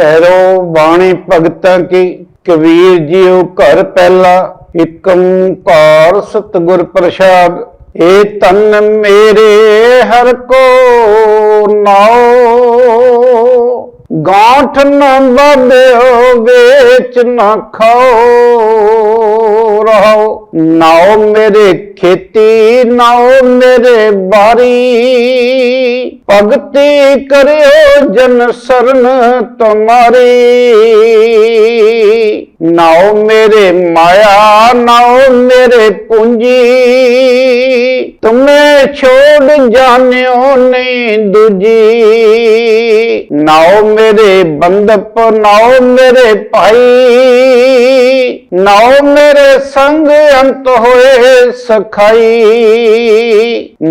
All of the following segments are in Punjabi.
ਐਰੋ ਬਾਣੀ ਭਗਤਾਂ ਕੀ, ਕਬੀਰ ਜੀਓ ਘਰ ਪਹਿਲਾ ਇਕ ਓੰਕਾਰ ਸਤਿਗੁਰ ਪ੍ਰਸਾਦ। ਏ ਤਨ ਮੇਰੇ ਹਰ ਕੋ ਨਾਉ। ਗਾਂਠ ਨ ਬਾਧਿਓ ਵੇਚ ਨਾ ਖਾਓ। ਰਹੋ ਨਾਉ ਮੇਰੇ ਖੇਤ ਨਾਉ ਮੇਰੇ ਬਾਰੀ, ਭਗਤੀ ਕਰਿਓ ਜਨ ਸਰਨ ਤੁਮਾਰੀ। ਨਾਉ ਮੇਰੇ ਮਾਇਆ, ਨਾਉ ਮੇਰੇ ਪੂੰਜੀ, ਤੁਮੇ ਛੋੜ ਜਾਣਿਓ ਨਹੀਂ ਦੂਜੀ। ਨਾਉ ਮੇਰੇ ਬੰਦਪ ਨਾਉ ਮੇਰੇ ਭਾਈ, ਨਾਉ ਮੇਰੇ ਸੰਗ ਅੰਤ ਹੋਏ ਸਖਾਈ।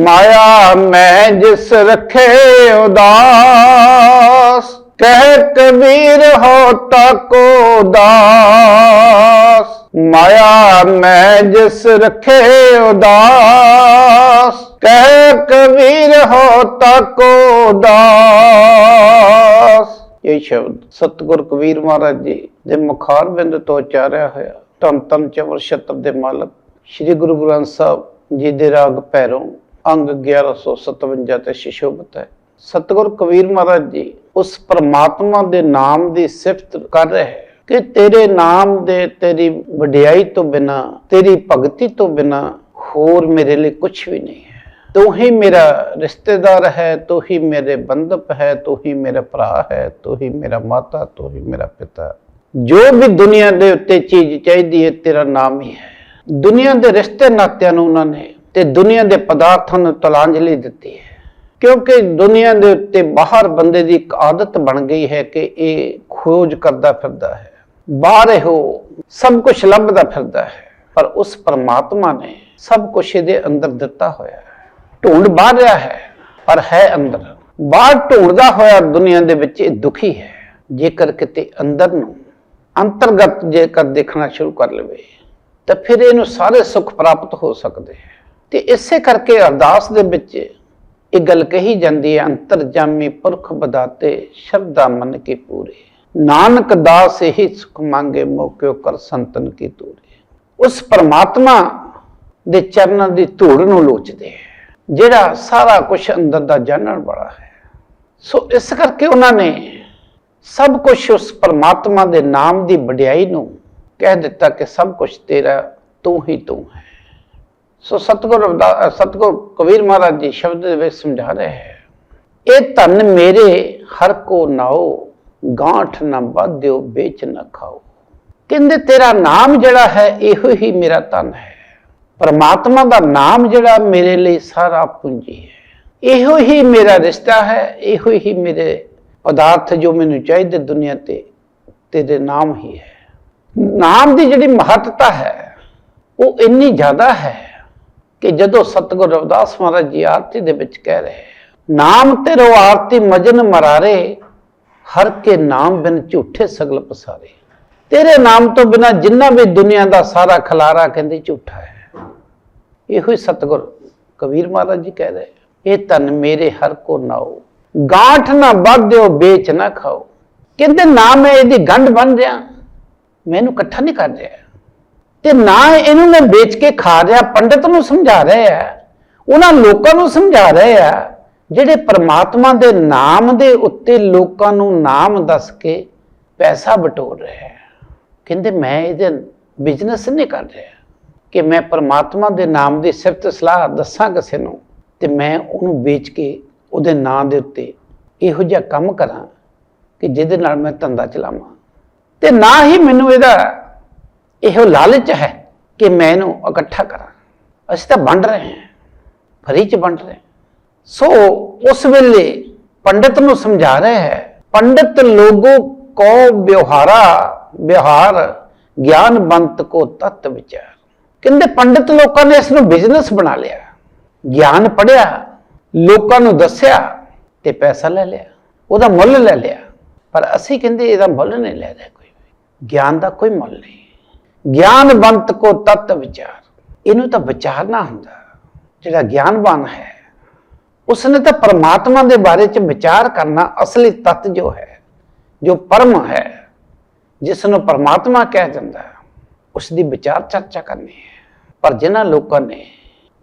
ਮਾਇਆ ਮੈਂ ਜਿਸ ਰਖੇ ਉਦਾਸ ਕਹਿ ਕਬੀਰ ਹੋ ਤਾਕੋ ਦਾਸ ਮਾਇਆ ਮੈਂ ਜਿਸ ਰਖੇ ਉਦਾਸ ਕਹਿ ਕਬੀਰ ਹੋ ਤਾਕੋ ਦਾਸ ਇਹ ਸ਼ਬਦ ਸਤਿਗੁਰ ਕਬੀਰ ਮਹਾਰਾਜ ਜੀ ਦੇ ਮੁਖਾਰ ਬਿੰਦ ਤੋਂ ਉਚਾਰਿਆ ਹੋਇਆ ਧੰਨ ਧੰਨ ਚਵਰ ਛਤਰ ਦੇ ਮਾਲਕ, ਸ੍ਰੀ ਗੁਰੂ ਗ੍ਰੰਥ ਸਾਹਿਬ ਜੀ ਦੇ ਰਾਗ ਪੈਰੋਂ ਅੰਗ 1157 ਤੇ ਸ਼ਿਸ਼ੋਭਤ ਹੈ। ਸਤਿਗੁਰ ਕਬੀਰ ਮਹਾਰਾਜ ਜੀ ਉਸ ਪ੍ਰਮਾਤਮਾ ਦੇ ਨਾਮ ਦੀ ਸਿਫਤ ਕਰ ਰਹੇ ਹੈ ਕਿ ਤੇਰੇ ਨਾਮ ਦੇ ਤੇਰੀ ਵਡਿਆਈ ਤੋਂ ਬਿਨਾ, ਤੇਰੀ ਭਗਤੀ ਤੋਂ ਬਿਨਾ ਹੋਰ ਮੇਰੇ ਲਈ ਕੁਝ ਵੀ ਨਹੀਂ ਹੈ। ਤੂੰ ਹੀ ਮੇਰਾ ਰਿਸ਼ਤੇਦਾਰ ਹੈ, ਤੂੰ ਹੀ ਮੇਰੇ ਬੰਧਪ ਹੈ, ਤੂੰ ਹੀ ਮੇਰਾ ਭਰਾ ਹੈ, ਤੂੰ ਹੀ ਮੇਰਾ ਮਾਤਾ, ਤੂੰ ਹੀ ਮੇਰਾ ਪਿਤਾ। ਜੋ ਵੀ ਦੁਨੀਆ ਦੇ ਉੱਤੇ ਚੀਜ਼ ਚਾਹੀਦੀ ਹੈ, ਤੇਰਾ ਨਾਮ ਹੀ ਹੈ। ਦੁਨੀਆ ਦੇ ਰਿਸ਼ਤੇ ਨਾਤਿਆਂ ਨੂੰ ਉਹਨਾਂ ਨੇ ਤੇ ਦੁਨੀਆ ਦੇ ਪਦਾਰਥਾਂ ਨੂੰ ਤਲਾਂਜਲੀ ਦਿੱਤੀ ਹੈ। ਕਿਉਂਕਿ ਦੁਨੀਆ ਦੇ ਉੱਤੇ ਬਾਹਰ ਬੰਦੇ ਦੀ ਇੱਕ ਆਦਤ ਬਣ ਗਈ ਹੈ ਕਿ ਇਹ ਖੋਜ ਕਰਦਾ ਫਿਰਦਾ ਹੈ। ਬਾਹਰ ਇਹੋ ਸਭ ਕੁਝ ਲੱਭਦਾ ਫਿਰਦਾ ਹੈ, ਪਰ ਉਸ ਪਰਮਾਤਮਾ ਨੇ ਸਭ ਕੁਝ ਇਹਦੇ ਅੰਦਰ ਦਿੱਤਾ ਹੋਇਆ ਹੈ। ਢੂੰਡ ਬਾਹਰ ਰਿਹਾ ਹੈ, ਪਰ ਹੈ ਅੰਦਰ। ਬਾਹਰ ਢੂੰਡਦਾ ਹੋਇਆ ਦੁਨੀਆ ਦੇ ਵਿੱਚ ਇਹ ਦੁਖੀ ਹੈ, ਜੇਕਰ ਕਿਤੇ ਅੰਦਰ ਨੂੰ ਅੰਤਰਗਤ ਜੇਕਰ ਦੇਖਣਾ ਸ਼ੁਰੂ ਕਰ ਲਵੇ। ਤਾਂ ਫਿਰ ਇਹਨੂੰ ਸਾਰੇ ਸੁੱਖ ਪ੍ਰਾਪਤ ਹੋ ਸਕਦੇ ਹੈ। ਤੇ ਇਸੇ ਕਰਕੇ ਅਰਦਾਸ ਦੇ ਵਿੱਚ ਇਹ ਗੱਲ ਕਹੀ ਜਾਂਦੀ ਹੈ, ਅੰਤਰਜਾਮੀ ਪੁਰਖ ਬਦਾਤੇ ਸ਼ਰਧਾ ਮਨ ਕੇ ਪੂਰੇ। ਨਾਨਕ ਦਾਸ ਇਹੀ ਸੁਖ ਮੰਗੇ, ਮੋਕਿਓ ਕਰ ਸੰਤਨ ਕੀ ਤੂਰੇ। ਉਸ ਪਰਮਾਤਮਾ ਦੇ ਚਰਨਾਂ ਦੀ ਧੂੜ ਨੂੰ ਲੋਚਦੇ ਹੈ, ਜਿਹੜਾ ਸਾਰਾ ਕੁਝ ਅੰਦਰ ਦਾ ਜਾਣਨ ਵਾਲਾ ਹੈ। ਸੋ ਇਸ ਕਰਕੇ ਉਹਨਾਂ ਨੇ ਸਭ ਕੁਝ ਉਸ ਪਰਮਾਤਮਾ ਦੇ ਨਾਮ ਦੀ ਵਡਿਆਈ ਨੂੰ ਕਹਿ ਦਿੱਤਾ ਕਿ ਸਭ ਕੁਝ ਤੇਰਾ, ਤੂੰ ਹੀ ਤੂੰ ਹੈ। ਸੋ ਸਤਗੁਰ ਰਵਿਦਾ- ਸਤਿਗੁਰ ਕਬੀਰ ਮਹਾਰਾਜ ਜੀ ਸ਼ਬਦ ਦੇ ਵਿੱਚ ਸਮਝਾ ਰਹੇ ਹੈ, ਇਹ ਧਨ ਮੇਰੇ ਹਰ ਕੋ ਨਾਓ, ਗਾਂਠ ਨਾ ਬਾਧਿਓ ਵੇਚ ਨਾ ਖਾਓ। ਕਹਿੰਦੇ ਤੇਰਾ ਨਾਮ ਜਿਹੜਾ ਹੈ, ਇਹੋ ਹੀ ਮੇਰਾ ਧਨ ਹੈ। ਪਰਮਾਤਮਾ ਦਾ ਨਾਮ ਜਿਹੜਾ ਮੇਰੇ ਲਈ ਸਾਰਾ ਪੂੰਜੀ ਹੈ। ਇਹੋ ਹੀ ਮੇਰਾ ਰਿਸ਼ਤਾ ਹੈ, ਇਹੋ ਹੀ ਮੇਰੇ ਪਦਾਰਥ ਜੋ ਮੈਨੂੰ ਚਾਹੀਦੇ ਦੁਨੀਆ ਤੇ, ਤੇਰੇ ਨਾਮ ਹੀ ਹੈ। ਨਾਮ ਦੀ ਜਿਹੜੀ ਮਹੱਤਤਾ ਹੈ ਉਹ ਇੰਨੀ ਜ਼ਿਆਦਾ ਹੈ ਕਿ ਜਦੋਂ ਸਤਿਗੁਰ ਰਵਿਦਾਸ ਮਹਾਰਾਜ ਜੀ ਆਰਤੀ ਦੇ ਵਿੱਚ ਕਹਿ ਰਹੇ ਹੈ, ਨਾਮ ਤੇਰੋ ਆਰਤੀ ਮਜਨ ਮਰਾਰੇ ਹਰ ਕੇ ਨਾਮ ਬਿਨ ਝੂਠੇ ਸਗਲ ਪਸਾਰੇ। ਤੇਰੇ ਨਾਮ ਤੋਂ ਬਿਨਾ ਜਿੰਨਾ ਵੀ ਦੁਨੀਆ ਦਾ ਸਾਰਾ ਖਲਾਰਾ ਕਹਿੰਦੇ ਝੂਠਾ ਹੈ। ਇਹੋ ਹੀ ਸਤਿਗੁਰ ਕਬੀਰ ਮਹਾਰਾਜ ਜੀ ਕਹਿ ਰਹੇ ਇਹ ਤਨ ਮੇਰੇ ਹਰ ਕੋ ਨਾਓ ਗਾਂਠ ਨਾ ਬਾਧਿਓ ਵੇਚ ਨਾ ਖਾਓ। ਕਹਿੰਦੇ ਨਾ ਮੈਂ ਇਹਦੀ ਗੰਢ ਬਣ ਮੈਂ ਇਹਨੂੰ ਇਕੱਠਾ ਨਹੀਂ ਕਰ ਰਿਹਾ। ਤੇ ਨਾ ਇਹਨੂੰ ਮੈਂ ਵੇਚ ਕੇ ਖਾ ਰਿਹਾ, ਪੰਡਤ ਨੂੰ ਸਮਝਾ ਰਿਹਾ ਉਹਨਾਂ ਲੋਕਾਂ ਨੂੰ ਸਮਝਾ ਰਹੇ ਆ, ਜਿਹੜੇ ਪ੍ਰਮਾਤਮਾ ਦੇ ਨਾਮ ਦੇ ਉੱਤੇ ਲੋਕਾਂ ਨੂੰ ਨਾਮ ਦੱਸ ਕੇ ਪੈਸਾ ਬਟੋਰ ਰਿਹਾ ਕਹਿੰਦੇ, ਮੈਂ ਇਹਦੇ ਬਿਜ਼ਨਸ ਨਹੀਂ ਕਰ ਰਿਹਾ ਕਿ ਮੈਂ ਪ੍ਰਮਾਤਮਾ ਦੇ ਨਾਮ ਦੀ ਸਿਫਤ ਸਲਾਹ ਦੱਸਾਂ ਕਿਸੇ ਨੂੰ ਤੇ ਮੈਂ ਉਹਨੂੰ ਵੇਚ ਕੇ ਉਹਦੇ ਨਾਂ ਦੇ ਉੱਤੇ ਇਹੋ ਜਿਹਾ ਕੰਮ ਕਰਾਂ ਕਿ ਜਿਹਦੇ ਨਾਲ ਮੈਂ ਧੰਦਾ ਚਲਾਵਾਂ। ਤੇ ਨਾ ਹੀ ਮੈਨੂੰ ਇਹਦਾ ਇਹੋ ਲਾਲਚ ਹੈ ਕਿ ਮੈਂ ਇਹਨੂੰ ਇਕੱਠਾ ਕਰਾਂ। ਅਸੀਂ ਤਾਂ ਵੰਡ ਰਹੇ ਹਾਂ, ਫਰੀ ਚ ਵੰਡ ਰਹੇ ਸੋ ਉਸ ਵੇਲੇ ਪੰਡਤ ਨੂੰ ਸਮਝਾ ਰਿਹਾ ਹੈ, ਪੰਡਤ ਲੋਗੋ ਕੋ ਵਿਵਹਾਰਾ ਵਿਹਾਰ ਗਿਆਨਵੰਤ ਕੋ ਤਤ ਵਿਚਾਰ। ਕਹਿੰਦੇ ਪੰਡਤ ਲੋਕਾਂ ਨੇ ਇਸ ਨੂੰ ਬਿਜ਼ਨਸ ਬਣਾ ਲਿਆ। ਗਿਆਨ ਪੜਿਆ ਲੋਕਾਂ ਨੂੰ ਦੱਸਿਆ ਤੇ ਪੈਸਾ ਲੈ ਲਿਆ, ਉਹਦਾ ਮੁੱਲ ਲੈ ਲਿਆ। ਪਰ ਅਸੀਂ ਕਹਿੰਦੇ ਇਹਦਾ ਮੁੱਲ ਨਹੀਂ ਲੈ ਰਿਹਾ ਗਿਆਨ ਦਾ ਕੋਈ ਮੁੱਲ ਨਹੀਂ। ਗਿਆਨਵੰਤ ਕੋ ਤਤ ਵਿਚਾਰ। ਇਹਨੂੰ ਤਾਂ ਵਿਚਾਰਨਾ ਹੁੰਦਾ। ਜਿਹੜਾ ਗਿਆਨਵਾਨ ਹੈ, ਉਸਨੇ ਤਾਂ ਪਰਮਾਤਮਾ ਦੇ ਬਾਰੇ ਚ ਵਿਚਾਰ ਕਰਨਾ ਅਸਲੀ ਤੱਤ ਜੋ ਹੈ, ਜੋ ਪਰਮ ਹੈ ਜਿਸ ਨੂੰ ਪਰਮਾਤਮਾ ਕਹਿ ਜਾਂਦਾ ਹੈ ਉਸ ਦੀ ਵਿਚਾਰ ਚਰਚਾ ਕਰਨੀ ਹੈ। ਪਰ ਜਿਨ੍ਹਾਂ ਲੋਕਾਂ ਨੇ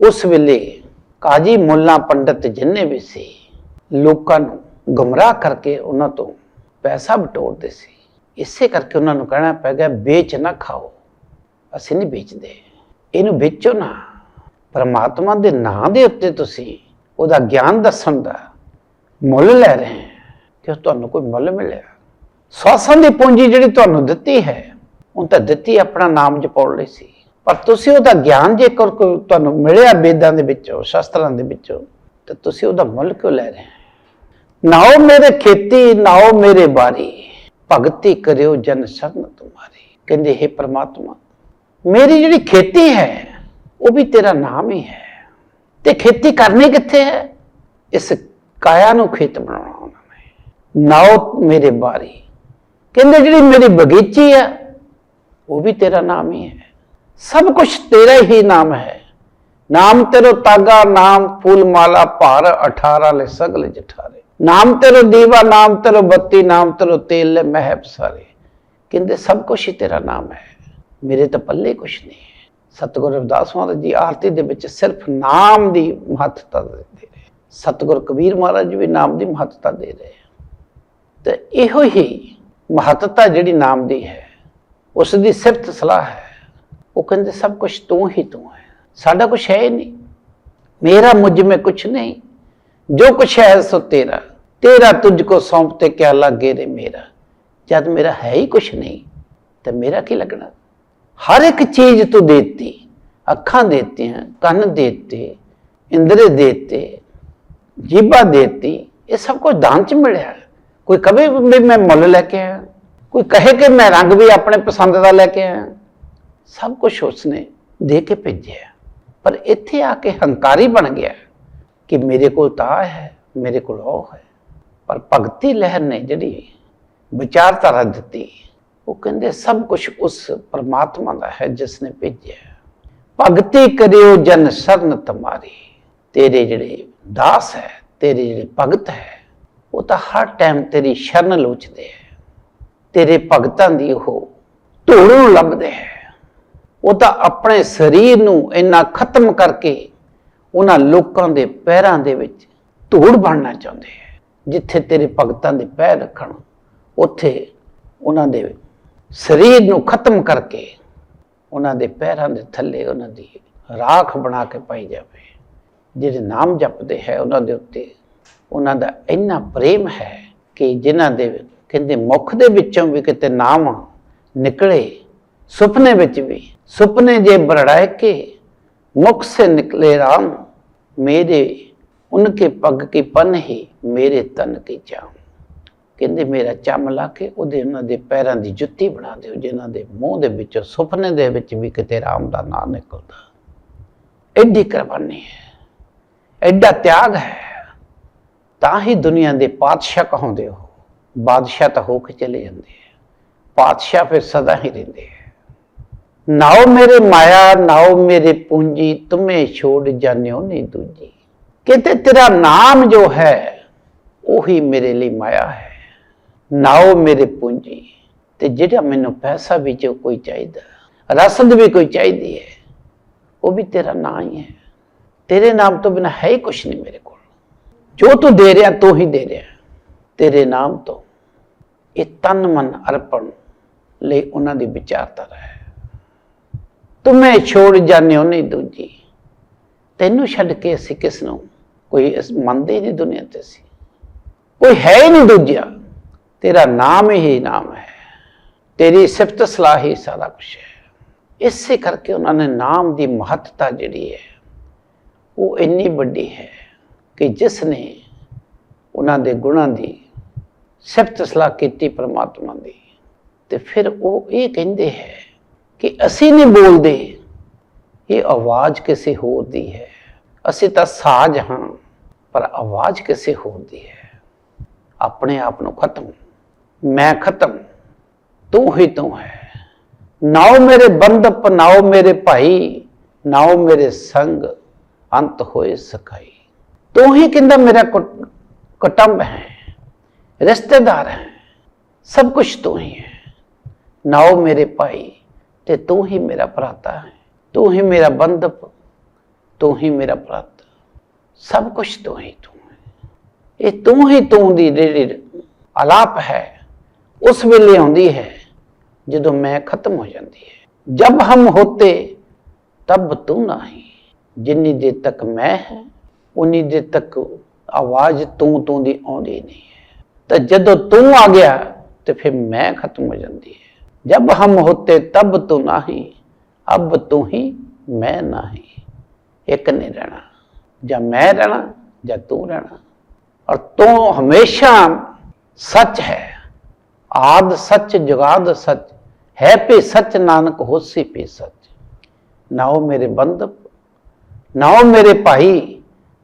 ਉਸ ਵੇਲੇ ਕਾਜੀ ਮੁੱਲਾ ਪੰਡਤ ਜਿੰਨੇ ਵੀ ਸੀ, ਲੋਕਾਂ ਨੂੰ ਗੁੰਮਰਾਹ ਕਰਕੇ ਉਹਨਾਂ ਤੋਂ ਪੈਸਾ ਬਟੋਰਦੇ ਸੀ। ਇਸੇ ਕਰਕੇ ਉਹਨਾਂ ਨੂੰ ਕਹਿਣਾ ਪੈ ਗਿਆ, ਵੇਚ ਨਾ ਖਾਓ। ਅਸੀਂ ਨਹੀਂ ਵੇਚਦੇ। ਇਹਨੂੰ ਵੇਚੋ ਨਾ। ਪਰਮਾਤਮਾ ਦੇ ਨਾਂ ਦੇ ਉੱਤੇ ਤੁਸੀਂ ਉਹਦਾ ਗਿਆਨ ਦੱਸਣ ਦਾ ਮੁੱਲ ਲੈ ਰਹੇ ਕਿ ਉਹ ਤੁਹਾਨੂੰ ਕੋਈ ਮੁੱਲ ਮਿਲਿਆ। ਸਵਾਸਾਂ ਦੀ ਪੂੰਜੀ ਜਿਹੜੀ ਤੁਹਾਨੂੰ ਦਿੱਤੀ ਹੈ ਉਹ ਤਾਂ ਦਿੱਤੀ ਆਪਣਾ ਨਾਮ ਜਪਾਉਣ ਲਈ ਸੀ। ਪਰ ਤੁਸੀਂ ਉਹਦਾ ਗਿਆਨ ਜੇਕਰ ਕੋਈ ਤੁਹਾਨੂੰ ਮਿਲਿਆ ਵੇਦਾਂ ਦੇ ਵਿੱਚੋਂ, ਸ਼ਾਸਤਰਾਂ ਦੇ ਵਿੱਚੋਂ, ਤਾਂ ਤੁਸੀਂ ਉਹਦਾ ਮੁੱਲ ਕਿਉਂ ਲੈ ਰਹੇ ਹੋ? ਨਾਓ ਮੇਰੇ ਖੇਤੀ ਨਾਓ ਮੇਰੇ ਬਾਰੀ। ਭਗਤੀ ਕਰਿਓ ਜਨ ਸ਼ਰਨ ਤੁਮਾਰੀ ਕਹਿੰਦੇ, ਹੈ ਪ੍ਰਮਾਤਮਾ, ਮੇਰੀ ਜਿਹੜੀ ਖੇਤੀ ਹੈ, ਉਹ ਵੀ ਤੇਰਾ ਨਾਮ ਹੀ ਹੈ। ਤੇ ਖੇਤੀ ਕਰਨੀ ਕਿੱਥੇ ਹੈ? ਇਸ ਕਾਇਆ ਨੂੰ ਖੇਤ ਬਣਾਉਣਾ ਉਹਨਾਂ ਨੇ। ਨਾਓ ਮੇਰੇ ਬਾਰੀ। ਕਹਿੰਦੇ, ਜਿਹੜੀ ਮੇਰੀ ਬਗੀਚੀ ਹੈ, ਉਹ ਵੀ ਤੇਰਾ ਨਾਮ ਹੀ ਹੈ। ਸਭ ਕੁਝ ਤੇਰਾ ਹੀ ਨਾਮ ਹੈ। ਨਾਮ ਤੇਰੋ ਤਾਗਾ, ਨਾਮ ਫੂਲ, ਮਾਲਾ, ਭਾਰ 18 ਲੈ ਸਗਲ ਜਠਾਰੇ। ਨਾਮ ਤੇਰੋ ਦੀਵਾ, ਨਾਮ ਤੇਰੋ ਬੱਤੀ, ਨਾਮ ਤੇਰੋ ਤੇਲ ਮਹਿਬ ਸਾਰੇ। ਕਹਿੰਦੇ, ਸਭ ਕੁਝ ਹੀ ਤੇਰਾ ਨਾਮ ਹੈ। ਮੇਰੇ ਤਾਂ ਪੱਲੇ ਕੁਝ ਨਹੀਂ ਹੈ। ਸਤਿਗੁਰੂ ਰਵਿਦਾਸ ਮਹਾਰਾਜ ਜੀ ਆਰਤੀ ਦੇ ਵਿੱਚ ਸਿਰਫ ਨਾਮ ਦੀ ਮਹੱਤਤਾ ਦੇ ਰਹੇ। ਸਤਿਗੁਰ ਕਬੀਰ ਮਹਾਰਾਜ ਜੀ ਵੀ ਨਾਮ ਦੀ ਮਹੱਤਤਾ ਦੇ ਰਹੇ। ਤੇ ਇਹੋ ਹੀ ਮਹੱਤਤਾ ਜਿਹੜੀ ਨਾਮ ਦੀ ਹੈ ਉਸ ਦੀ ਸਿਫਤ ਸਲਾਹ ਹੈ। ਉਹ ਕਹਿੰਦੇ, ਸਭ ਕੁਝ ਤੂੰ ਹੀ ਤੂੰ ਹੈ। ਸਾਡਾ ਕੁਝ ਹੈ ਹੀ ਨਹੀਂ। ਮੇਰਾ ਮੁਝ में ਕੁਝ ਨਹੀਂ। ਜੋ ਕੁਛ ਹੈ ਸੋ ਤੇਰਾ ਤੇਰਾ ਤੁਝ ਕੋ ਸੌਂਪਤੇ ਕਿਆ ਲਾਗੇ ਰੇ ਮੇਰਾ। ਜਦ ਮੇਰਾ ਹੈ ਹੀ ਕੁਛ ਨਹੀਂ, ਤੇ ਮੇਰਾ ਕੀ ਲੱਗਣਾ? ਹਰ ਇੱਕ ਚੀਜ਼ ਤੂੰ ਦੇਤੀ, ਅੱਖਾਂ ਦੇਤੀਆਂ, ਕੰਨ ਦੇਤੇ, ਇੰਦਰੇ ਦੇਤੇ, ਜੀਭਾ ਦੇਤੀ, ਇਹ ਸਭ ਕੁਝ ਦਾਨ ਚ ਮਿਲਿਆ। ਕੋਈ ਕਵੇ ਵੀ ਮੈਂ ਮੁੱਲ ਲੈ ਕੇ ਆਇਆ, ਕੋਈ ਕਹੇ ਕਿ ਮੈਂ ਰੰਗ ਵੀ ਆਪਣੇ ਪਸੰਦ ਦਾ ਲੈ ਕੇ ਆਇਆ। ਸਭ ਕੁਝ ਉਸਨੇ ਦੇ ਕੇ ਭੇਜਿਆ। ਪਰ ਇੱਥੇ ਆ ਕੇ ਹੰਕਾਰੀ ਬਣ ਗਿਆ। ਕਿ ਮੇਰੇ ਕੋਲ ਤਾਂ ਆਹ ਹੈ, ਮੇਰੇ ਕੋਲ ਉਹ ਹੈ। ਪਰ ਭਗਤੀ ਲਹਿਰ ਨੇ ਜਿਹੜੀ ਵਿਚਾਰਧਾਰਾ ਦਿੱਤੀ, ਉਹ ਕਹਿੰਦੇ ਸਭ ਕੁਝ ਉਸ ਪਰਮਾਤਮਾ ਦਾ ਹੈ ਜਿਸ ਨੇ ਭੇਜਿਆ ਭਗਤੀ ਕਰਿਓ ਜਨ ਸਰਨ ਤੁਮਾਰੀ। ਤੇਰੇ ਜਿਹੜੇ ਦਾਸ ਹੈ, ਤੇਰੇ ਜਿਹੜੇ ਭਗਤ ਹੈ, ਉਹ ਤਾਂ ਹਰ ਟਾਈਮ ਤੇਰੀ ਸ਼ਰਨ ਲੋਚਦੇ ਹੈ। ਤੇਰੇ ਭਗਤਾਂ ਦੀ ਉਹ ਧੂੜ ਨੂੰ ਲੱਭਦੇ ਹੈ। ਉਹ ਤਾਂ ਆਪਣੇ ਸਰੀਰ ਨੂੰ ਇੰਨਾ ਖਤਮ ਕਰਕੇ ਉਹਨਾਂ ਲੋਕਾਂ ਦੇ ਪੈਰਾਂ ਦੇ ਵਿੱਚ ਧੂੜ ਬਣਨਾ ਚਾਹੁੰਦੇ ਹੈ ਜਿੱਥੇ ਤੇਰੇ ਭਗਤਾਂ ਦੇ ਪੈਰ ਰੱਖਣ, ਉੱਥੇ ਉਹਨਾਂ ਦੇ ਸਰੀਰ ਨੂੰ ਖਤਮ ਕਰਕੇ ਉਹਨਾਂ ਦੇ ਪੈਰਾਂ ਦੇ ਥੱਲੇ ਉਹਨਾਂ ਦੀ ਰਾਖ ਬਣਾ ਕੇ ਪਾਈ ਜਾਵੇ। ਜਿਹੜੇ ਨਾਮ ਜਪਦੇ ਹੈ ਉਹਨਾਂ ਦੇ ਉੱਤੇ ਉਹਨਾਂ ਦਾ ਇੰਨਾ ਪ੍ਰੇਮ ਹੈ ਕਿ ਜਿਨ੍ਹਾਂ ਦੇ ਕਹਿੰਦੇ ਮੁਖ ਦੇ ਵਿੱਚੋਂ ਵੀ ਕਿਤੇ ਨਾਮ ਨਿਕਲੇ, ਸੁਪਨੇ ਵਿੱਚ ਵੀ, ਸੁਪਨੇ ਜੇ ਬੜਾਏ ਕੇ ਮੁਖ ਸੇ ਨਿਕਲੇ ਰਾਮ। मेरे उनके पग की पन ही मेरे तन की चाम ਕਹਿੰਦੇ ਮੇਰਾ ਚੰਮ ਲਾ ਕੇ ਉਹਦੇ ਉਹਨਾਂ ਦੇ ਪੈਰਾਂ ਦੀ ਜੁੱਤੀ ਬਣਾ ਦਿਓ ਜਿਨ੍ਹਾਂ ਦੇ ਮੂੰਹ ਦੇ ਵਿੱਚੋਂ ਸੁਪਨੇ ਦੇ ਵਿੱਚ ਵੀ ਕਿਤੇ ਰਾਮ ਦਾ ਨਾਮ ਨਿਕਲਦਾ ਐਡੀ ਕੁਰਬਾਨੀ ਹੈ ਐਡਾ ਤਿਆਗ ਹੈ ਤਾਂ ਹੀ ਦੁਨੀਆ ਦੇ ਪਾਤਸ਼ਾਹ ਕਹਾਉਂਦੇ ਹੋ ਬਾਦਸ਼ਾਹ ਤਾਂ ਹੋ ਕੇ ਚਲੇ ਜਾਂਦੇ ਆ ਪਾਤਸ਼ਾਹ ਫਿਰ ਸਦਾ ਹੀ ਰਹਿੰਦੇ ਆ ਨਾਓ ਮੇਰੇ ਮਾਇਆ ਨਾਓ ਮੇਰੇ ਪੂੰਜੀ, ਤੁਮੇ ਛੋੜ ਜਾਣਿਓ ਨਹੀਂ ਦੂਜੀ। ਕਿਤੇ ਤੇਰਾ ਨਾਮ ਜੋ ਹੈ, ਉਹੀ ਮੇਰੇ ਲਈ ਮਾਇਆ ਹੈ। ਨਾਓ ਮੇਰੇ ਪੂੰਜੀ, ਤੇ ਜਿਹੜਾ ਮੈਨੂੰ ਪੈਸਾ ਵੀ ਜੋ ਕੋਈ ਚਾਹੀਦਾ, ਰਸਦ ਵੀ ਕੋਈ ਚਾਹੀਦੀ ਹੈ, ਉਹ ਵੀ ਤੇਰਾ ਨਾਂ ਹੀ ਹੈ। ਤੇਰੇ ਨਾਮ ਤੋਂ ਬਿਨਾ ਹੈ ਹੀ ਕੁਛ ਨਹੀਂ ਮੇਰੇ ਕੋਲ। ਜੋ ਤੂੰ ਦੇ ਰਿਹਾ, ਤੂੰ ਹੀ ਦੇ ਰਿਹਾ। ਤੇਰੇ ਨਾਮ ਤੋਂ ਇਹ ਤਨ ਮਨ ਅਰਪਣ ਲਈ ਉਹਨਾਂ ਦੀ ਵਿਚਾਰਧਾਰਾ ਹੈ। ਤੁਮੇ ਛੋੜ ਜਾਣਿਓ ਨਹੀਂ ਦੂਜੀ। ਤੈਨੂੰ ਛੱਡ ਕੇ ਅਸੀਂ ਕਿਸ ਨੂੰ? ਕੋਈ ਇਸ ਮੰਨਦੇ ਨਹੀਂ ਦੁਨੀਆ ਤੇ ਸੀ ਕੋਈ ਹੈ ਹੀ ਨਹੀਂ ਦੂਜਾ ਤੇਰਾ ਨਾਮ ਹੀ ਨਾਮ ਹੈ। ਤੇਰੀ ਸਿਫਤ ਸਲਾਹ ਹੀ ਸਾਰਾ ਕੁਝ ਹੈ। ਇਸੇ ਕਰਕੇ ਉਹਨਾਂ ਨੇ ਨਾਮ ਦੀ ਮਹੱਤਤਾ ਜਿਹੜੀ ਹੈ, ਉਹ ਇੰਨੀ ਵੱਡੀ ਹੈ ਕਿ ਜਿਸ ਨੇ ਉਹਨਾਂ ਦੇ ਗੁਣਾਂ ਦੀ ਸਿਫਤ ਸਲਾਹ ਕੀਤੀ ਪਰਮਾਤਮਾ ਦੀ। ਤੇ ਫਿਰ ਉਹ ਇਹ ਕਹਿੰਦੇ ਹੈ ਕਿ ਅਸੀਂ ਨਹੀਂ ਬੋਲਦੇ। ਇਹ ਆਵਾਜ਼ ਕਿਸੇ ਹੋਰ ਦੀ ਹੈ। ਅਸੀਂ ਤਾਂ ਸਾਜ਼ ਹਾਂ, ਪਰ ਆਵਾਜ਼ ਕਿਸੇ ਹੋਰ ਦੀ ਹੈ। ਆਪਣੇ ਆਪ ਨੂੰ ਖਤਮ, ਮੈਂ ਖਤਮ, ਤੂੰ ਹੀ ਤੂੰ ਹੈ। ਨਾਓ ਮੇਰੇ ਬੰਦਪ ਨਾਓ ਮੇਰੇ ਭਾਈ ਨਾਓ ਮੇਰੇ ਸੰਗ ਅੰਤ ਹੋਏ ਸਕਾਈ ਤੂੰ ਹੀ ਕਹਿੰਦਾ ਮੇਰਾ ਕੁਟ- ਕੁਟੰਬ ਹੈ, ਰਿਸ਼ਤੇਦਾਰ ਹੈ, ਸਭ ਕੁਝ ਤੂੰ ਹੀ ਹੈ। ਨਾਓ ਮੇਰੇ ਭਾਈ ਤੇ ਤੂੰ ਹੀ ਮੇਰਾ ਭਰਾਤਾ ਹੈ। ਤੂੰ ਹੀ ਮੇਰਾ ਬੰਧਪ। ਤੂੰ ਹੀ ਮੇਰਾ ਭਰਾਤਾ। ਸਭ ਕੁਝ ਤੂੰ ਹੀ ਤੂੰ ਹੈ। ਇਹ ਤੂੰ ਹੀ ਤੂੰ ਦੀ ਜਿਹੜੀ ਆਲਾਪ ਹੈ, ਉਸ ਵੇਲੇ ਆਉਂਦੀ ਹੈ, ਜਦੋਂ ਮੈਂ ਖਤਮ ਹੋ ਜਾਂਦੀ ਹੈ। ਜਬ ਹਮ ਹੋਤੇ, ਤਬ ਤੂੰ ਨਹੀਂ। ਜਿੰਨੀ ਦੇਰ ਤੱਕ ਮੈਂ ਹੈ, ਉਨੀ ਦੇਰ ਤੱਕ ਆਵਾਜ਼ ਤੂੰ ਤੂੰ ਦੀ ਆਉਂਦੀ ਨਹੀਂ ਹੈ। ਤਾਂ ਜਦੋਂ ਤੂੰ ਆ ਗਿਆ, ਤੇ ਫਿਰ ਮੈਂ ਖਤਮ ਹੋ ਜਾਂਦੀ ਹੈ। ਜਬ ਹਮ ਹੋਤੇ ਤਬ ਤੂੰ ਨਹੀਂ ਅਬ ਤੂੰ ਹੀ ਮੈਂ ਨਹੀਂ ਇੱਕ ਨਹੀਂ ਰਹਿਣਾ ਜਾਂ ਮੈਂ ਰਹਿਣਾ ਜਾਂ ਤੂੰ ਰਹਿਣਾ और तू हमेशा सच है आद सच जुगाद सच है पे सच नानक होसी पे सच नाओ मेरे बंधप नाओ मेरे भाई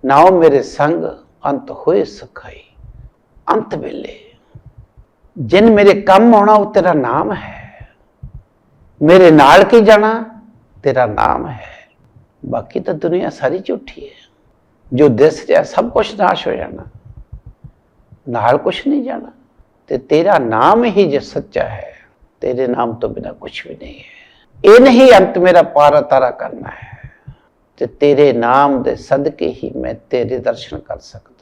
नाओ मेरे संग अंत होए सखाई अंत वेले जिन मेरे कम आना वो तेरा नाम है मेरे नाल की जाना तेरा नाम है बाकी तो दुनिया सारी झूठी है जो दिस रहा सब कुछ नाश हो जाना ਨਾਲ ਕੁਛ ਨਹੀਂ ਜਾਣਾ ਤੇ ਤੇਰਾ ਨਾਮ ਹੀ ਜੇ ਸੱਚਾ ਹੈ ਤੇਰੇ ਨਾਮ ਤੋਂ ਬਿਨਾ ਕੁਛ ਵੀ ਨਹੀਂ ਹੈ ਇਹ ਨਹੀਂ ਅੰਤ ਮੇਰਾ ਪਾਰ ਤਾਰਾ ਕਰਨਾ ਹੈ ਤੇ ਤੇਰੇ ਨਾਮ ਦੇ ਸਦਕੇ ਹੀ ਮੈਂ ਤੇਰੇ ਦਰਸ਼ਨ ਕਰ ਸਕਦਾ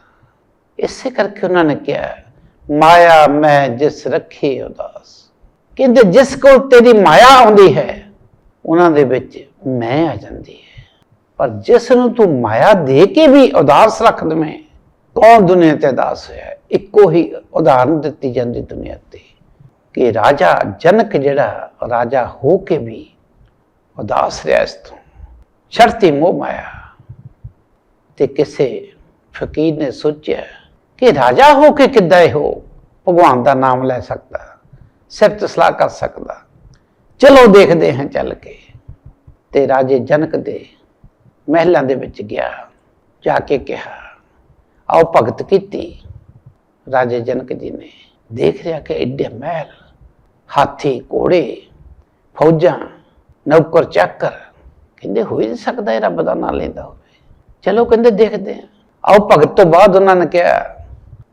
ਇਸੇ ਕਰਕੇ ਉਹਨਾਂ ਨੇ ਕਿਹਾ ਮਾਇਆ ਮੈਂ ਜਿਸ ਰੱਖੀ ਉਦਾਸ ਕਹਿੰਦੇ ਜਿਸ ਕੋਲ ਤੇਰੀ ਮਾਇਆ ਆਉਂਦੀ ਹੈ, ਉਹਨਾਂ ਦੇ ਵਿੱਚ ਮੈਂ ਆ ਜਾਂਦੀ ਹੈ। ਪਰ ਜਿਸ ਨੂੰ ਤੂੰ ਮਾਇਆ ਦੇ ਕੇ ਵੀ ਉਦਾਸ ਰੱਖ ਦਵੇਂ, ਕੌਣ ਦੁਨੀਆ ਤੇ ਉਦਾਸ ਹੋਇਆ ਇੱਕੋ ਹੀ ਉਦਾਹਰਨ ਦਿੱਤੀ ਜਾਂਦੀ ਦੁਨੀਆ ਤੇ ਕਿ ਰਾਜਾ ਜਨਕ ਜਿਹੜਾ ਰਾਜਾ ਹੋ ਕੇ ਵੀ ਉਦਾਸ ਰਿਹਾ ਇਸ ਤੋਂ। ਸ਼ਰਤੀ ਮੋਹ ਮਾਇਆ। ਤੇ ਕਿਸੇ ਫਕੀਰ ਨੇ ਸੋਚਿਆ ਕਿ ਰਾਜਾ ਹੋ ਕੇ ਕਿੱਦਾਂ ਇਹੋ ਭਗਵਾਨ ਦਾ ਨਾਮ ਲੈ ਸਕਦਾ। ਸਿਰ ਸਲਾਹ ਕਰ ਸਕਦਾ। ਚਲੋ ਦੇਖਦੇ ਹਾਂ ਚੱਲ ਕੇ। ਤੇ ਰਾਜੇ ਜਨਕ ਦੇ ਮਹਿਲਾਂ ਦੇ ਵਿੱਚ ਗਿਆ। ਜਾ ਕੇ ਕਿਹਾ, ਆਓ ਭਗਤ ਕੀਤੀ। ਰਾਜੇ ਜਨਕ ਜੀ ਨੇ ਦੇਖ ਰਿਹਾ ਕਿ ਐਡੇ ਮਹਿਲ, ਹਾਥੀ, ਘੋੜੇ, ਫੌਜਾਂ, ਨੌਕਰ, ਚਾਕਰ, ਕਹਿੰਦੇ ਹੋ ਹੀ ਨਹੀਂ ਸਕਦਾ ਇਹ ਰੱਬ ਦਾ ਨਾਮ ਲੈਂਦਾ ਹੋਵੇ। ਚਲੋ ਕਹਿੰਦੇ ਦੇਖਦੇ ਹਾਂ। ਆਓ ਭਗਤ ਤੋਂ ਬਾਅਦ ਉਹਨਾਂ ਨੇ ਕਿਹਾ,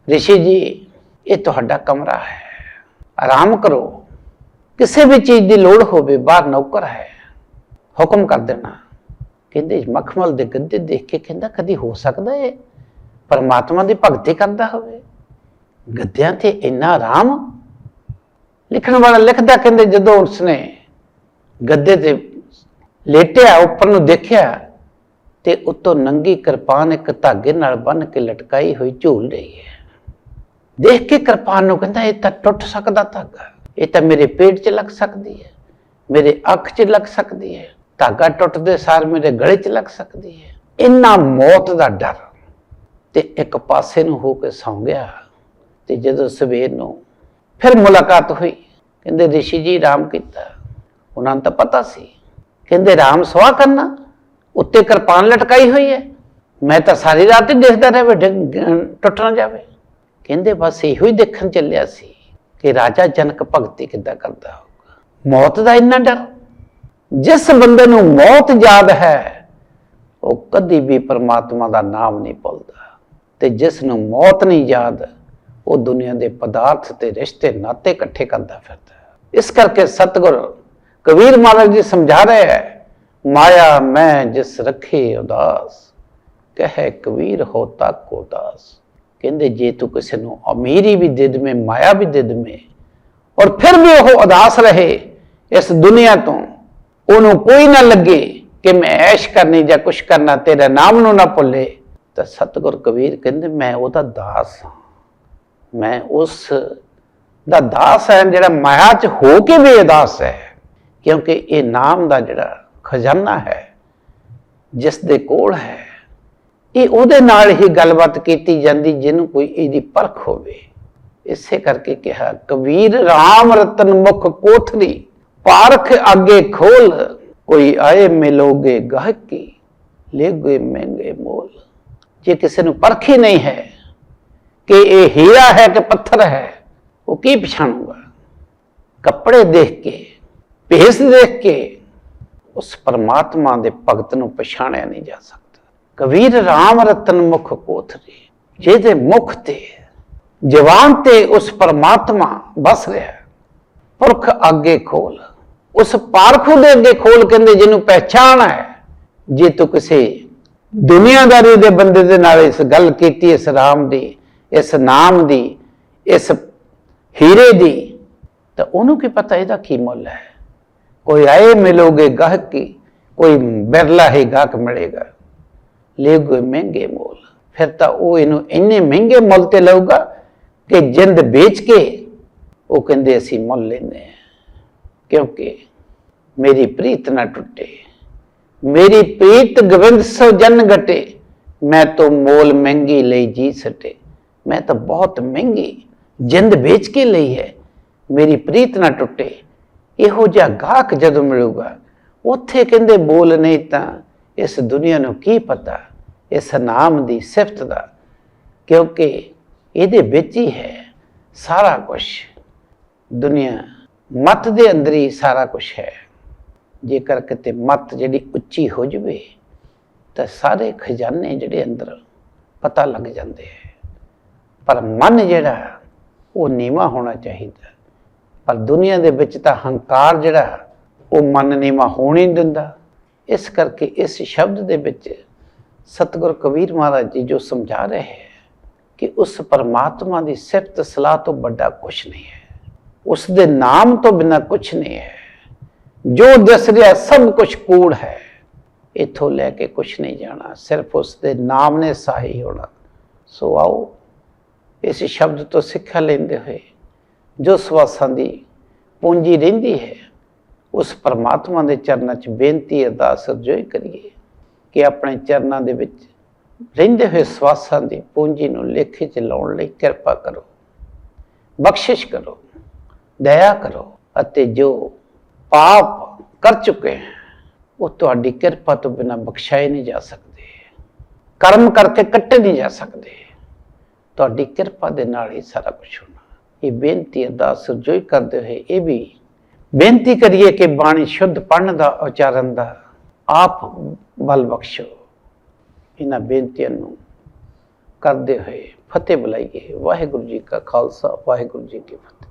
ਰਿਸ਼ੀ ਜੀ, ਇਹ ਤੁਹਾਡਾ ਕਮਰਾ ਹੈ। ਆਰਾਮ ਕਰੋ। ਕਿਸੇ ਵੀ ਚੀਜ਼ ਦੀ ਲੋੜ ਹੋਵੇ, ਬਾਹਰ ਨੌਕਰ ਹੈ। ਹੁਕਮ ਕਰ ਦੇਣਾ। ਕਹਿੰਦੇ, ਮਖਮਲ ਦੇ ਗੱਦੇ ਦੇਖ ਕੇ ਕਹਿੰਦਾ, ਕਦੀ ਹੋ ਸਕਦਾ ਹੈ ਪਰਮਾਤਮਾ ਦੀ ਭਗਤੀ ਕਰਦਾ ਹੋਵੇ। ਗੱਦਿਆਂ ਤੇ ਇੰਨਾ ਆਰਾਮ? ਲਿਖਣ ਵਾਲਾ ਲਿਖਦਾ ਕਹਿੰਦੇ, ਜਦੋਂ ਉਸਨੇ ਗੱਦੇ ਤੇ ਲੇਟਿਆ, ਉੱਪਰ ਨੂੰ ਦੇਖਿਆ, ਤੇ ਉੱਤੋਂ ਨੰਗੀ ਕਿਰਪਾਨ ਇੱਕ ਧਾਗੇ ਨਾਲ ਬੰਨ ਕੇ ਲਟਕਾਈ ਹੋਈ ਝੂਲ ਰਹੀ ਹੈ। ਦੇਖ ਕੇ ਕਿਰਪਾਨ ਨੂੰ ਕਹਿੰਦਾ, ਇਹ ਤਾਂ ਟੁੱਟ ਸਕਦਾ ਧਾਗਾ। ਇਹ ਤਾਂ ਮੇਰੇ ਪੇਟ 'ਚ ਲੱਗ ਸਕਦੀ ਹੈ, ਮੇਰੇ ਅੱਖ 'ਚ ਲੱਗ ਸਕਦੀ ਹੈ, ਧਾਗਾ ਟੁੱਟਦੇ ਸਾਰ ਮੇਰੇ ਗਲੇ 'ਚ ਲੱਗ ਸਕਦੀ ਹੈ। ਇੰਨਾ ਮੌਤ ਦਾ ਡਰ ਤੇ ਇੱਕ ਪਾਸੇ ਨੂੰ ਹੋ ਕੇ ਸੌਂ ਗਿਆ ਤੇ ਜਦੋਂ ਸਵੇਰ ਨੂੰ ਫਿਰ ਮੁਲਾਕਾਤ ਹੋਈ। ਕਹਿੰਦੇ, ਰਿਸ਼ੀ ਜੀ ਰਾਮ ਕੀਤਾ। ਉਹਨਾਂ ਨੂੰ ਤਾਂ ਪਤਾ ਸੀ। ਕਹਿੰਦੇ ਰਾਮ ਸਵਾ ਕਰਨਾ, ਉੱਤੇ ਕਿਰਪਾਨ ਲਟਕਾਈ ਹੋਈ ਹੈ। ਮੈਂ ਤਾਂ ਸਾਰੀ ਰਾਤ ਹੀ ਦੇਖਦਾ ਰਿਹਾ ਵੀ ਟੁੱਟ ਨਾ ਜਾਵੇ। ਕਹਿੰਦੇ ਬਸ ਇਹੋ ਹੀ ਦੇਖਣ ਚੱਲਿਆ ਸੀ ਕਿ ਰਾਜਾ ਜਨਕ ਭਗਤੀ ਕਿੱਦਾਂ ਕਰਦਾ ਹੋਊਗਾ। ਮੌਤ ਦਾ ਇੰਨਾ ਡਰ? ਜਿਸ ਬੰਦੇ ਨੂੰ ਮੌਤ ਯਾਦ ਹੈ, ਉਹ ਕਦੀ ਵੀ ਪਰਮਾਤਮਾ ਦਾ ਨਾਮ ਨਹੀਂ ਭੁੱਲਦਾ। ਤੇ ਜਿਸ ਨੂੰ ਮੌਤ ਨਹੀਂ ਯਾਦ, ਉਹ ਦੁਨੀਆ ਦੇ ਪਦਾਰਥ ਤੇ ਰਿਸ਼ਤੇ ਨਾਤੇ ਇਕੱਠੇ ਕਰਦਾ ਫਿਰਦਾ ਇਸ ਕਰਕੇ ਸਤਿਗੁਰ ਕਬੀਰ ਮਹਾਰਾਜ ਜੀ ਸਮਝਾ ਰਹੇ ਹੈ, ਮਾਇਆ ਮੈਂ ਜਿਸ ਰੱਖੇ ਉਦਾਸ, ਕਹੇ ਕਬੀਰ ਹੋਤਾ ਕੋ ਦਾਸ ਕਹਿੰਦੇ, ਜੇ ਤੂੰ ਕਿਸੇ ਨੂੰ ਅਮੀਰੀ ਵੀ ਦੇ ਦਵੇਂ, ਮਾਇਆ ਵੀ ਦੇ ਦਵੇਂ, ਔਰ ਫਿਰ ਵੀ ਉਹ ਉਦਾਸ ਰਹੇ ਇਸ ਦੁਨੀਆ ਤੋਂ, ਉਹਨੂੰ ਕੋਈ ਨਾ ਲੱਗੇ ਕਿ ਮੈਂ ਐਸ਼ ਕਰਨੀ ਜਾਂ ਕੁਛ ਕਰਨਾ ਤੇਰੇ ਨਾਮ ਨੂੰ ਨਾ ਭੁੱਲੇ, ਤਾਂ ਸਤਿਗੁਰ ਕਬੀਰ ਕਹਿੰਦੇ, ਮੈਂ ਉਹਦਾ ਦਾਸ ਹਾਂ। ਮੈਂ ਉਸ ਦਾ ਦਾਸ ਹੈ ਜਿਹੜਾ ਮਾਇਆ 'ਚ ਹੋ ਕੇ ਵੀ ਉਦਾਸ ਹੈ, ਕਿਉਂਕਿ ਇਹ ਨਾਮ ਦਾ ਜਿਹੜਾ ਖਜ਼ਾਨਾ ਹੈ ਜਿਸ ਦੇ ਕੋਲ ਹੈ ਇਹ ਉਹਦੇ ਨਾਲ ਹੀ ਗੱਲਬਾਤ ਕੀਤੀ ਜਾਂਦੀ ਜਿਹਨੂੰ ਕੋਈ ਇਹਦੀ ਪਰਖ ਹੋਵੇ। ਇਸੇ ਕਰਕੇ ਕਿਹਾ, ਕਬੀਰ RAM ਰਤਨ ਮੁਖ ਕੋਠਰੀ ਪਾਰਖ ਅੱਗੇ ਖੋਲ, ਕੋਈ ਆਏ ਮਿਲੋਗੇ ਗਾਹਕੀ ਲੈਗੇ ਮਹਿੰਗੇ ਮੋਲ। ਜੇ ਕਿਸੇ ਨੂੰ ਪਰਖ ਹੀ ਨਹੀਂ ਹੈ ਕਿ ਇਹ ਹੀਰਾ ਹੈ ਕਿ ਪੱਥਰ ਹੈ, ਉਹ ਕੀ ਪਛਾਣੂਗਾ? ਕੱਪੜੇ ਦੇਖ ਕੇ, ਭੇਸ ਦੇਖ ਕੇ ਉਸ ਪਰਮਾਤਮਾ ਦੇ ਭਗਤ ਨੂੰ ਪਛਾਣਿਆ ਨਹੀਂ ਜਾ ਸਕਦਾ। ਕਬੀਰ RAM ਰਤਨ ਮੁਖ ਕੋਥਰੀ ਜਿਹਦੇ ਮੁਖ ਤੇ ਜਵਾਨ ਤੇ ਉਸ ਪਰਮਾਤਮਾ ਬਸ ਰਿਹਾ ਪੁਰਖ ਅੱਗੇ ਖੋਲ, ਉਸ ਪਾਰਖੂ ਦੇ ਅੱਗੇ ਖੋਲ ਕਹਿੰਦੇ ਜਿਹਨੂੰ ਪਹਿਚਾਨ ਹੈ। ਜੇ ਤੂੰ ਕਿਸੇ ਦੁਨੀਆਦਾਰੀ ਦੇ ਬੰਦੇ ਦੇ ਨਾਲ ਇਸ ਗੱਲ ਕੀਤੀ, ਇਸ ਰਾਮ ਦੀ, ਇਸ ਨਾਮ ਦੀ, ਇਸ ਹੀਰੇ ਦੀ, ਤਾਂ ਉਹਨੂੰ ਕੀ ਪਤਾ ਇਹਦਾ ਕੀ ਮੁੱਲ ਹੈ? ਕੋਈ ਆਏ ਮਿਲੋਗੇ ਗਾਹਕ ਕੀ? ਕੋਈ ਬਿਰਲਾ ਹੀ ਗਾਹਕ ਮਿਲੇਗਾ। ਲੈ ਗਏ ਮਹਿੰਗੇ ਮੁੱਲ। ਫਿਰ ਤਾਂ ਉਹ ਇਹਨੂੰ ਇੰਨੇ ਮਹਿੰਗੇ ਮੁੱਲ ਤੇ ਲਊਗਾ ਕਿ ਜਿੰਦ ਵੇਚ ਕੇ ਉਹ ਕਹਿੰਦੇ ਅਸੀਂ ਮੁੱਲ ਲੈਂਦੇ ਹਾਂ। ਕਿਉਂਕਿ ਮੇਰੀ ਪ੍ਰੀਤ ਨਾ ਟੁੱਟੇ। ਮੇਰੀ ਪ੍ਰੀਤ ਗਵਿੰਦ ਸੋ ਜਨ ਘਟੇ। ਮੈਂ ਤੋਂ ਮੋਲ ਮਹਿੰਗੀ ਲਈ ਜੀ ਸਟੇ। ਮੈਂ ਤਾਂ ਬਹੁਤ ਮਹਿੰਗੀ ਜਿੰਦ ਵੇਚ ਕੇ ਲਈ ਹੈ। ਮੇਰੀ ਪ੍ਰੀਤ ਨਾ ਟੁੱਟੇ। ਇਹੋ ਜਿਹਾ ਗਾਹਕ ਜਦੋਂ ਮਿਲੂਗਾ, ਉੱਥੇ ਕਹਿੰਦੇ ਬੋਲ ਨਹੀਂ ਤਾਂ ਇਸ ਦੁਨੀਆ ਨੂੰ ਕੀ ਪਤਾ? ਇਸ ਨਾਮ ਦੀ ਸਿਫਤ ਦਾ? ਕਿਉਂਕਿ ਇਹਦੇ ਵਿੱਚ ਹੀ ਹੈ ਸਾਰਾ ਕੁਝ ਦੁਨੀਆ ਮਤ ਦੇ ਅੰਦਰ ਹੀ ਸਾਰਾ ਕੁਝ ਹੈ। ਜੇਕਰ ਕਿਤੇ ਮਤ ਜਿਹੜੀ ਉੱਚੀ ਹੋ ਜਵੇ, ਤਾਂ ਸਾਰੇ ਖਜ਼ਾਨੇ ਜਿਹੜੇ ਅੰਦਰ ਪਤਾ ਲੱਗ ਜਾਂਦੇ ਹੈ। ਪਰ ਮਨ ਜਿਹੜਾ, ਉਹ ਨੀਵਾ ਹੋਣਾ ਚਾਹੀਦਾ। ਪਰ ਦੁਨੀਆ ਦੇ ਵਿੱਚ ਤਾਂ ਹੰਕਾਰ ਜਿਹੜਾ, ਉਹ ਮਨ ਨੀਵਾ ਹੋਣ ਹੀ ਦਿੰਦਾ। ਇਸ ਕਰਕੇ ਇਸ ਸ਼ਬਦ ਦੇ ਵਿੱਚ ਸਤਿਗੁਰ ਕਬੀਰ ਮਹਾਰਾਜ ਜੀ ਜੋ ਸਮਝਾ ਰਹੇ ਹੈ ਕਿ ਉਸ ਪਰਮਾਤਮਾ ਦੀ ਸਿਫਤ ਸਲਾਹ ਤੋਂ ਵੱਡਾ ਕੁਝ ਨਹੀਂ ਹੈ। ਉਸ ਦੇ ਨਾਮ ਤੋਂ ਬਿਨਾ ਕੁਝ ਨਹੀਂ ਹੈ। ਜੋ ਦਿਸ ਰਿਹਾ ਸਭ ਕੁਝ ਕੂੜ ਹੈ। ਇਥੋਂ ਲੈ ਕੇ ਕੁਝ ਨਹੀਂ ਜਾਣਾ। ਸਿਰਫ ਉਸ ਦੇ ਨਾਮ ਨੇ ਸਹਾਈ ਹੋਣਾ। ਸੋ ਆਓ ਇਸ ਸ਼ਬਦ ਤੋਂ ਸਿੱਖਿਆ ਲੈਂਦੇ ਹੋਏ ਜੋ ਸਵਾਸਾਂ ਦੀ ਪੂੰਜੀ ਰਹਿੰਦੀ ਹੈ ਉਸ ਪਰਮਾਤਮਾ ਦੇ ਚਰਨਾਂ 'ਚ ਬੇਨਤੀ ਅਰਦਾਸ ਅਰਜ਼ੋਈ ਕਰੀਏ ਕਿ ਆਪਣੇ ਚਰਨਾਂ ਦੇ ਵਿੱਚ ਰਹਿੰਦੇ ਹੋਏ ਸਵਾਸਾਂ ਦੀ ਪੂੰਜੀ ਨੂੰ ਲੇਖੇ 'ਚ ਲਾਉਣ ਲਈ ਕਿਰਪਾ ਕਰੋ, ਬਖਸ਼ਿਸ਼ ਕਰੋ, ਦਇਆ ਕਰੋ ਅਤੇ ਜੋ ਪਾਪ ਕਰ ਚੁੱਕੇ ਹੈ ਉਹ ਤੁਹਾਡੀ ਕਿਰਪਾ ਤੋਂ ਬਿਨਾਂ ਬਖਸ਼ਾਏ ਨਹੀਂ ਜਾ ਸਕਦੇ, ਕਰਮ ਕਰਕੇ ਕੱਟੇ ਨਹੀਂ ਜਾ ਸਕਦੇ। ਤੁਹਾਡੀ ਕਿਰਪਾ ਦੇ ਨਾਲ ਹੀ ਸਾਰਾ ਕੁਝ ਹੋਣਾ। ਇਹ ਬੇਨਤੀ ਅਰਦਾਸ ਜੋਈ ਕਰਦੇ ਹੋਏ ਇਹ ਵੀ ਬੇਨਤੀ ਕਰੀਏ ਕਿ ਬਾਣੀ ਸ਼ੁੱਧ ਪੜਨ ਦਾ ਉਚਾਰਨ ਦਾ ਆਪ ਬਲ ਬਖਸ਼ੋ। ਇਹਨਾਂ ਬੇਨਤੀਆਂ ਨੂੰ ਕਰਦੇ ਹੋਏ ਫਤਿਹ ਬੁਲਾਈਏ। ਵਾਹਿਗੁਰੂ ਜੀ ਕਾ ਖਾਲਸਾ, ਵਾਹਿਗੁਰੂ ਜੀ ਕੀ ਫਤਿਹ।